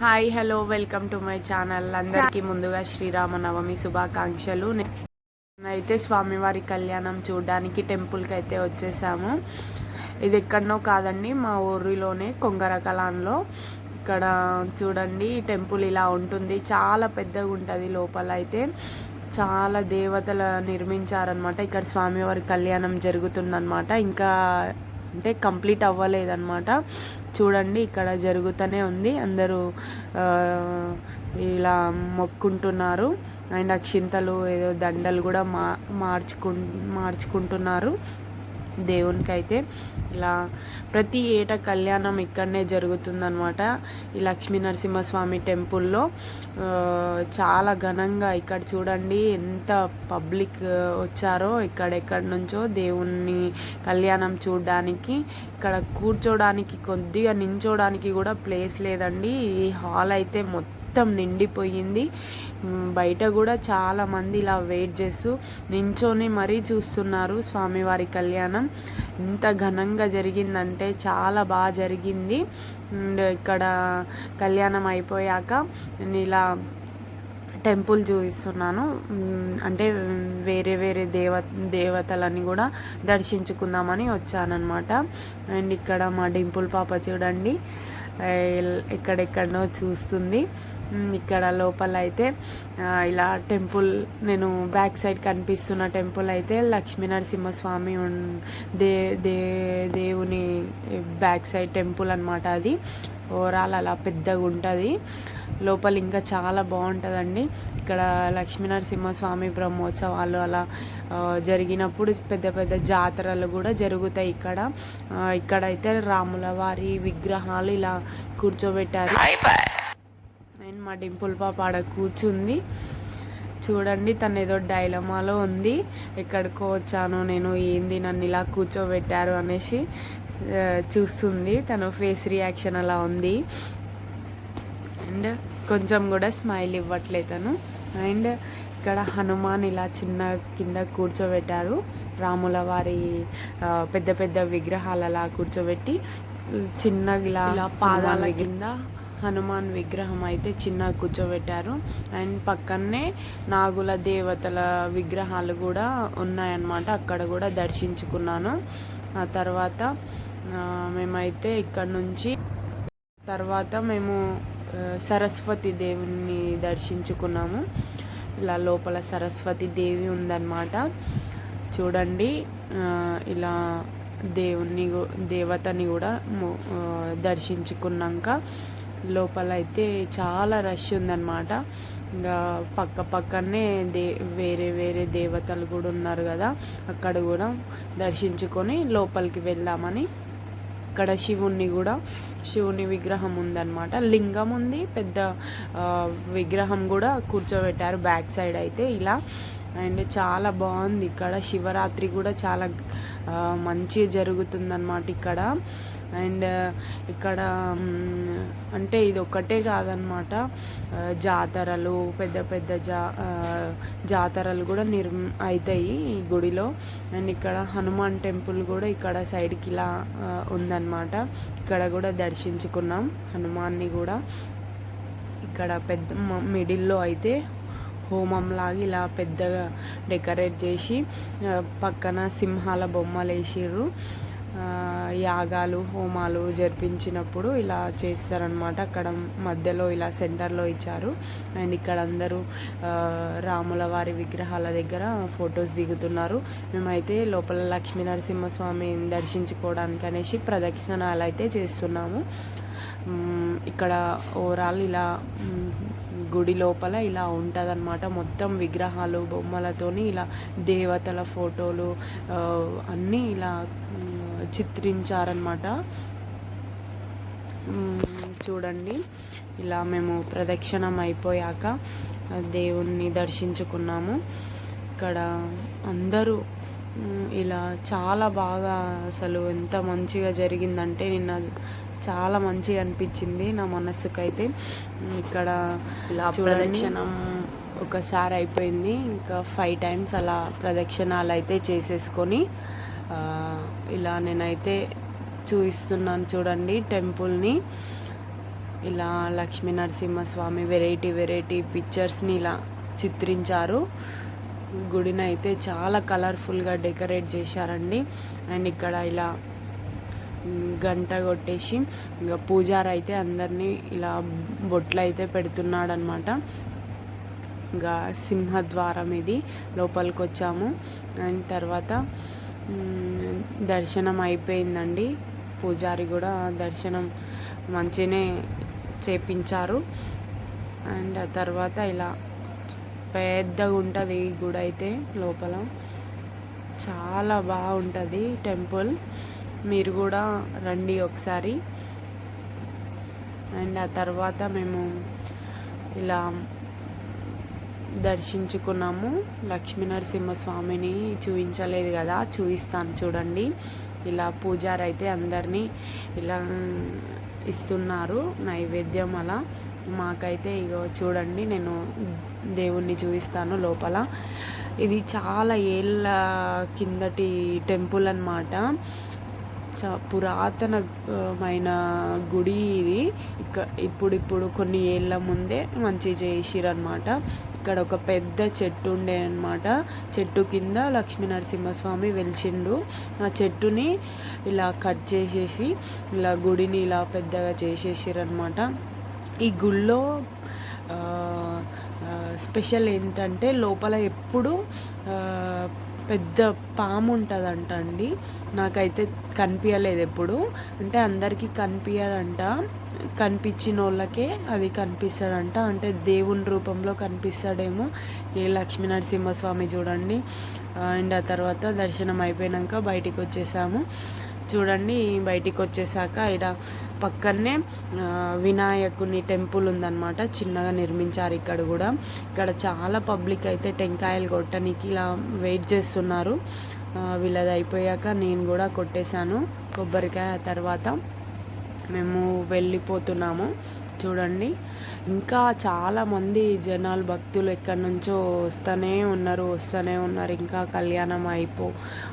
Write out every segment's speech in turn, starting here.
Hi hello welcome to my channel అందరికీ ముందుగా శ్రీరామనవమి శుభాకాంక్షలు. అయితే స్వామివారి కళ్యాణం చూడడానికి టెంపుల్కి అయితే వచ్చేసాము. ఇది ఎక్కడనో కాదండి మా ఊరిలోనే కొంగరకలాన్లో. ఇక్కడ చూడండి టెంపుల్ ఇలా ఉంటుంది. చాలా పెద్దగా ఉంటుంది లోపల అయితే. చాలా దేవతల నిర్మించారనమాట ఇక్కడ స్వామివారి కళ్యాణం జరుగుతుందన్నమాట. ఇంకా అంటే కంప్లీట్ అవ్వలేదన్నమాట. చూడండి ఇక్కడ జరుగుతూనే ఉంది. అందరూ ఇలా మొక్కుంటున్నారు అండ్ అక్షింతలు ఏదో దండలు కూడా మా మార్చుకు మార్చుకుంటున్నారు. దేవునికైతే ఇలా ప్రతి ఏటా కళ్యాణం ఇక్కడనే జరుగుతుందనమాట ఈ లక్ష్మీ నరసింహస్వామి టెంపుల్లో చాలా ఘనంగా ఇక్కడ చూడండి ఎంత పబ్లిక్ వచ్చారో ఇక్కడెక్కడి నుంచో దేవుణ్ణి కళ్యాణం చూడడానికి ఇక్కడ కూర్చోడానికి కొద్దిగా నించోడానికి కూడా ప్లేస్ లేదండి. ఈ హాల్ అయితే మొత్తం మొత్తం నిండిపోయింది. బయట కూడా చాలామంది ఇలా వెయిట్ చేస్తూ నించొని మరీ చూస్తున్నారు స్వామివారి కళ్యాణం. ఇంత ఘనంగా జరిగిందంటే చాలా బాగా జరిగింది. అండ్ ఇక్కడ కళ్యాణం అయిపోయాక నేను ఇలా టెంపుల్ చూపిస్తున్నాను. అంటే వేరే వేరే దేవ దేవతలని కూడా దర్శించుకుందామని వచ్చానమాట అండ్ ఇక్కడ మా డింపుల్ పాప చూడండి. ఎక్కడెక్కడనో చూస్తుంది. ఇక్కడ లోపల అయితే ఇలా టెంపుల్ నేను బ్యాక్ సైడ్ కనిపిస్తున్న టెంపుల్ అయితే లక్ష్మీ నరసింహస్వామి దే దే దేవుని బ్యాక్ సైడ్ టెంపుల్ అనమాట అది. ఓవరాల్ అలా పెద్దగా ఉంటుంది లోపల ఇంకా చాలా బాగుంటుందండి. ఇక్కడ లక్ష్మీనరసింహస్వామి బ్రహ్మోత్సవాలు అలా జరిగినప్పుడు పెద్ద పెద్ద జాతరలు కూడా జరుగుతాయి ఇక్కడ. ఇక్కడైతే రాముల వారి విగ్రహాలు ఇలా కూర్చోబెట్టారు. అండ్ మా డింపుల్ పాప ఆడ కూర్చుంది. చూడండి తను ఏదో డైలమాలో ఉంది. ఎక్కడికో వచ్చాను నేను ఏంది నన్ను ఇలా కూర్చోబెట్టారు అనేసి చూస్తుంది. తను ఫేస్ రియాక్షన్ అలా ఉంది. అండ్ కొంచెం కూడా స్మైల్ ఇవ్వట్లేదు తను. అండ్ ఇక్కడ హనుమాన్ ఇలా చిన్న కింద కూర్చోబెట్టారు. రాముల వారి పెద్ద పెద్ద విగ్రహాలు అలా కూర్చోబెట్టి చిన్నగా ఇలా పాదాల కింద హనుమాన్ విగ్రహం అయితే చిన్న కూర్చోబెట్టారు. అండ్ పక్కనే నాగుల దేవతల విగ్రహాలు కూడా ఉన్నాయన్నమాట. అక్కడ కూడా దర్శించుకున్నాను. ఆ తర్వాత మేమైతే ఇక్కడ నుంచి తర్వాత మేము సరస్వతి దేవుని దర్శించుకున్నాము. ఇలా లోపల సరస్వతి దేవి ఉందన్నమాట. చూడండి ఇలా దేవుణ్ణి దేవతని కూడా దర్శించుకున్నాక లోపల అయితే చాలా రష్ ఉందన్నమాట. ఇంకా పక్క పక్కనే దే వేరే వేరే దేవతలు కూడా ఉన్నారు కదా అక్కడ కూడా దర్శించుకొని లోపలికి వెళ్దామని ఇక్కడ శివుణ్ణి కూడా శివుని విగ్రహం ఉందన్నమాట. లింగం ఉంది పెద్ద విగ్రహం కూడా కూర్చోబెట్టారు బ్యాక్ సైడ్ అయితే ఇలా. అండ్ చాలా బాగుంది ఇక్కడ. శివరాత్రి కూడా చాలా మంచిగా జరుగుతుందన్నమాట ఇక్కడ. అండ్ ఇక్కడ అంటే ఇది ఒక్కటే కాదనమాట. జాతరలు పెద్ద పెద్ద జా జాతరలు కూడా నిర్ అవుతాయి ఈ గుడిలో. అండ్ ఇక్కడ హనుమాన్ టెంపుల్ కూడా ఇక్కడ సైడ్కి ఇలా ఉందన్నమాట ఇక్కడ కూడా దర్శించుకున్నాం హనుమాన్ని కూడా. ఇక్కడ పెద్ద మిడిల్లో అయితే హోమంలాగా ఇలా పెద్దగా డెకరేట్ చేసి పక్కన సింహాల బొమ్మలు వేసిర్రు యాగాలు హోమాలు జరిపించినప్పుడు ఇలా చేస్తారనమాట అక్కడ మధ్యలో ఇలా సెంటర్లో ఇచ్చారు. అండ్ ఇక్కడ అందరూ రాముల వారి విగ్రహాల దగ్గర ఫొటోస్ దిగుతున్నారు. మేమైతే లోపల లక్ష్మీ నరసింహస్వామిని దర్శించుకోవడానికి అనేసి ప్రదక్షిణాలు అయితే చేస్తున్నాము. ఇక్కడ ఓవరాల్ ఇలా గుడి లోపల ఇలా ఉంటుందన్నమాట. మొత్తం విగ్రహాలు బొమ్మలతోని ఇలా దేవతల ఫోటోలు అన్నీ ఇలా చిత్రించారనమాట చూడండి. ఇలా మేము ప్రదక్షిణం అయిపోయాక దేవుణ్ణి దర్శించుకున్నాము. ఇక్కడ అందరూ ఇలా చాలా బాగా అసలు ఎంత మంచిగా జరిగిందంటే నిన్న చాలా మంచిగా అనిపించింది నా మనస్సుకైతే. ఇక్కడ ఇలా ప్రదక్షిణం ఒకసారి అయిపోయింది ఇంకా ఫైవ్ టైమ్స్ అలా ప్రదక్షిణాలు అయితే చేసేసుకొని ఇలా నేనైతే చూపిస్తున్నాను చూడండి టెంపుల్ని. ఇలా లక్ష్మీ నరసింహస్వామి వెరైటీ వెరైటీ పిక్చర్స్ని ఇలా చిత్రించారు. గుడిని అయితే చాలా కలర్ఫుల్గా డెకరేట్ చేశారండి. అండ్ ఇక్కడ ఇలా గంట కొట్టేసి ఇంకా పూజారి అయితే అందరినీ ఇలా బొట్లు అయితే పెడుతున్నాడు అనమాట ఇంకా సింహద్వారం ఇది లోపలికి వచ్చాము అండ్ తర్వాత దర్శనం అయిపోయిందండి. పూజారి కూడా దర్శనం మంచినే చేపించారు. అండ్ ఆ తర్వాత ఇలా పెద్దగా ఉంటుంది ఈ గుడి అయితే లోపల. చాలా బాగుంటుంది టెంపుల్. మీరు కూడా రండి ఒకసారి. అండ్ ఆ తర్వాత మేము ఇలా దర్శించుకున్నాము. లక్ష్మీనరసింహస్వామిని చూపించలేదు కదా చూపిస్తాను చూడండి. ఇలా పూజారి అయితే అందరినీ ఇలా ఇస్తున్నారు నైవేద్యం అలా. మాకైతే ఇగో చూడండి నేను దేవుణ్ణి చూపిస్తాను లోపల. ఇది చాలా ఏళ్ళ కిందటి టెంపుల్ అన్నమాట. చ పురాతనమైన గుడి ఇది. ఇక ఇప్పుడు ఇప్పుడు కొన్ని ఏళ్ళ ముందే మంచి చేసిరనమాట ఇక్కడ ఒక పెద్ద చెట్టు ఉండే అనమాట చెట్టు కింద లక్ష్మీ నరసింహస్వామి వెలిచిండు. ఆ చెట్టుని ఇలా కట్ చేసేసి ఇలా గుడిని ఇలా పెద్దగా చేసేసిరనమాట ఈ గుళ్ళో స్పెషల్ ఏంటంటే లోపల ఎప్పుడు పెద్ద పాము ఉంటుందంట అండి. నాకైతే కనిపించలేదు ఎప్పుడు. అంటే అందరికీ కనిపించదంట కనిపించిన వాళ్ళకే అది కనిపిస్తాడంట అంటే దేవుని రూపంలో కనిపిస్తాడేమో. ఏ లక్ష్మీ నరసింహస్వామి చూడండి. అండ్ ఆ తర్వాత దర్శనం అయిపోయాక బయటికి వచ్చేసాము చూడండి బయటికి వచ్చేసాక ఇక్కడ పక్కనే వినాయకుని టెంపుల్ ఉందన్నమాట. చిన్నగా నిర్మించారు ఇక్కడ కూడా. ఇక్కడ చాలా పబ్లిక్ అయితే టెంకాయలు కొట్టడానికి ఇలా వెయిట్ చేస్తున్నారు. వీళ్ళది అయిపోయాక నేను కూడా కొట్టేశాను. కొబ్బరికాయ తర్వాత మేము వెళ్ళిపోతున్నాము. చూడండి. ఇంకా చాలామంది జనాలు భక్తులు ఎక్కడి నుంచో వస్తూనే ఉన్నారు వస్తూనే ఉన్నారు. ఇంకా కళ్యాణం అయిపో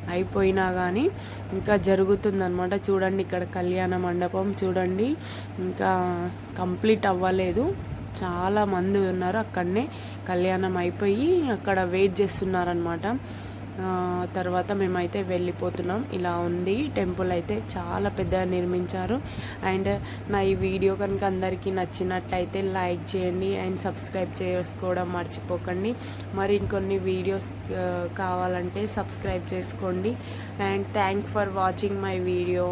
అయిపోయినా కానీ ఇంకా జరుగుతుందనమాట చూడండి ఇక్కడ కళ్యాణ మండపం చూడండి. ఇంకా కంప్లీట్ అవ్వలేదు. చాలామంది ఉన్నారు అక్కడనే. కళ్యాణం అయిపోయి అక్కడ వెయిట్ చేస్తున్నారనమాట తర్వాత మేమైతే వెళ్ళిపోతున్నాం. ఇలా ఉంది. టెంపుల్ అయితే చాలా పెద్దగా నిర్మించారు. అండ్ నా ఈ వీడియో కనుక అందరికీ నచ్చినట్లయితే లైక్ చేయండి అండ్ సబ్స్క్రైబ్ చేసుకోవడం మర్చిపోకండి. మరి ఇంకొన్ని వీడియోస్ కావాలంటే సబ్స్క్రైబ్ చేసుకోండి. And thank for watching my video.